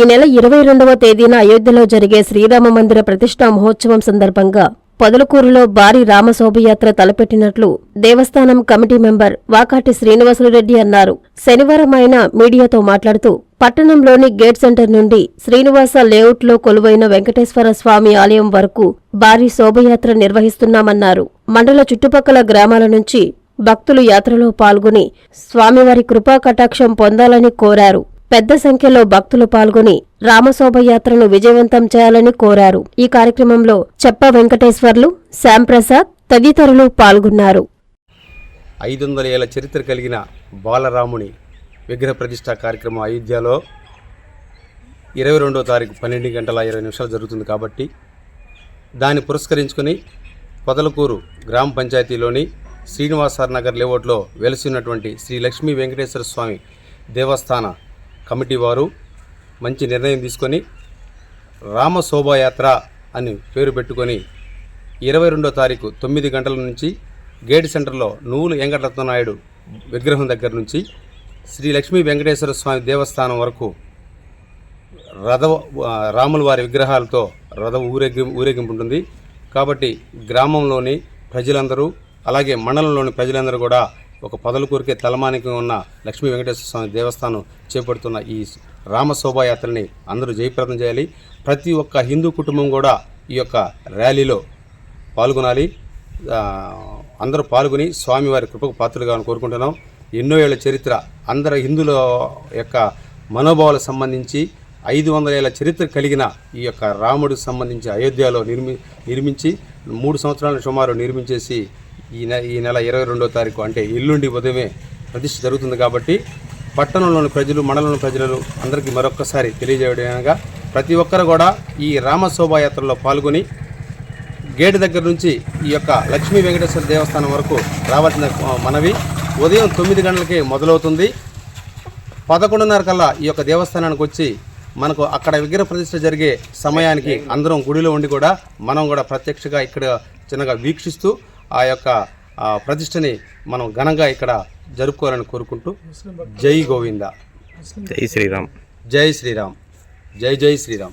ఈ నెల ఇరవై రెండవ తేదీన అయోధ్యలో జరిగే శ్రీరామ మందిర ప్రతిష్టా మహోత్సవం సందర్భంగా పొదలకూరులో భారీ రామశోభయాత్ర తలపెట్టినట్లు దేవస్థానం కమిటీ మెంబర్ వాకాటి శ్రీనివాసులరెడ్డి అన్నారు. శనివారం ఆయన మీడియాతో మాట్లాడుతూ పట్టణంలోని గేట్ సెంటర్ నుండి శ్రీనివాస లేఅవుట్లో కొలువైన వెంకటేశ్వర స్వామి ఆలయం వరకు భారీ శోభయాత్ర నిర్వహిస్తున్నామన్నారు. మండల చుట్టుపక్కల గ్రామాల నుంచి భక్తులు యాత్రలో పాల్గొని స్వామివారి కృపా కటాక్షం పొందాలని కోరారు. పెద్ద సంఖ్యలో భక్తులు పాల్గొని రామశోభయాత్రను విజయవంతం చేయాలని కోరారు. ఈ కార్యక్రమంలో చెప్ప వెంకటేశ్వర్లు శ్యాంప్రసాద్ తదితరులు పాల్గొన్నారు. ఐదు వందల ఏళ్ళ చరిత్ర కలిగిన బాలరాముని విగ్రహ ప్రతిష్ట కార్యక్రమం అయోధ్యలో ఇరవై రెండో తారీఖు పన్నెండు గంటల ఇరవై నిమిషాలు జరుగుతుంది కాబట్టి దాన్ని పురస్కరించుకొని పొదలకూరు గ్రామ పంచాయతీలోని శ్రీనివాసార్ నగర్ లేఅవుట్లో వెలసినటువంటి శ్రీ లక్ష్మీ వెంకటేశ్వర స్వామి దేవస్థాన కమిటీ వారు మంచి నిర్ణయం తీసుకొని రామ శోభాయాత్ర అని పేరు పెట్టుకొని ఇరవై రెండో తారీఖు తొమ్మిది గంటల నుంచి గేట్ సెంటర్లో నువ్వులు వెంకటరత్న నాయుడు విగ్రహం దగ్గర నుంచి శ్రీ లక్ష్మీ వెంకటేశ్వర స్వామి దేవస్థానం వరకు రథ రాముల వారి విగ్రహాలతో రథ ఊరేగి ఊరేగింపు ఉంటుంది. కాబట్టి గ్రామంలోని ప్రజలందరూ అలాగే మండలంలోని ప్రజలందరూ కూడా ఒక పదలు కోరికే తలమానికం ఉన్న లక్ష్మీ వెంకటేశ్వర స్వామి దేవస్థానం చేపడుతున్న ఈ రామ శోభాయాత్రని అందరూ జయప్రదం చేయాలి. ప్రతి ఒక్క హిందూ కుటుంబం కూడా ఈ యొక్క ర్యాలీలో పాల్గొనాలి. అందరూ పాల్గొని స్వామివారి కృపకు పాత్రలుగా కోరుకుంటున్నాం. ఎన్నో ఏళ్ళ చరిత్ర అందరు హిందువుల యొక్క మనోభావాలకు సంబంధించి ఐదు వందల ఏళ్ళ చరిత్ర కలిగిన ఈ యొక్క రాముడికి సంబంధించి అయోధ్యలో నిర్మి నిర్మించి మూడు సంవత్సరాల సుమారు నిర్మించేసి ఈ నె ఈ నెల ఇరవై రెండో తారీఖు అంటే ఎల్లుండి ఉదయమే ప్రతిష్ఠ జరుగుతుంది కాబట్టి పట్టణంలోని ప్రజలు మండలంలోని ప్రజలు అందరికీ మరొక్కసారి తెలియజేయడమేనగా ప్రతి ఒక్కరు కూడా ఈ రామ శోభాయాత్రలో పాల్గొని గేటు దగ్గర నుంచి ఈ యొక్క లక్ష్మీ వెంకటేశ్వర దేవస్థానం వరకు రావాల్సిన మనవి ఉదయం తొమ్మిది గంటలకే మొదలవుతుంది. పదకొండున్నర కల్లా ఈ యొక్క దేవస్థానానికి వచ్చి మనకు అక్కడ విగ్రహ ప్రతిష్ఠ జరిగే సమయానికి అందరం గుడిలో ఉండి కూడా మనం కూడా ప్రత్యక్షంగా ఇక్కడ చిన్నగా వీక్షిస్తూ ఆ యొక్క ప్రతిష్టని మనం ఘనంగా ఇక్కడ జరుపుకోవాలని కోరుకుంటూ జై గోవింద. జై శ్రీరామ్. జై శ్రీరామ్. జై జై శ్రీరామ్.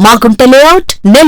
మాగుంట లేఅవుట్ నెల్లూరు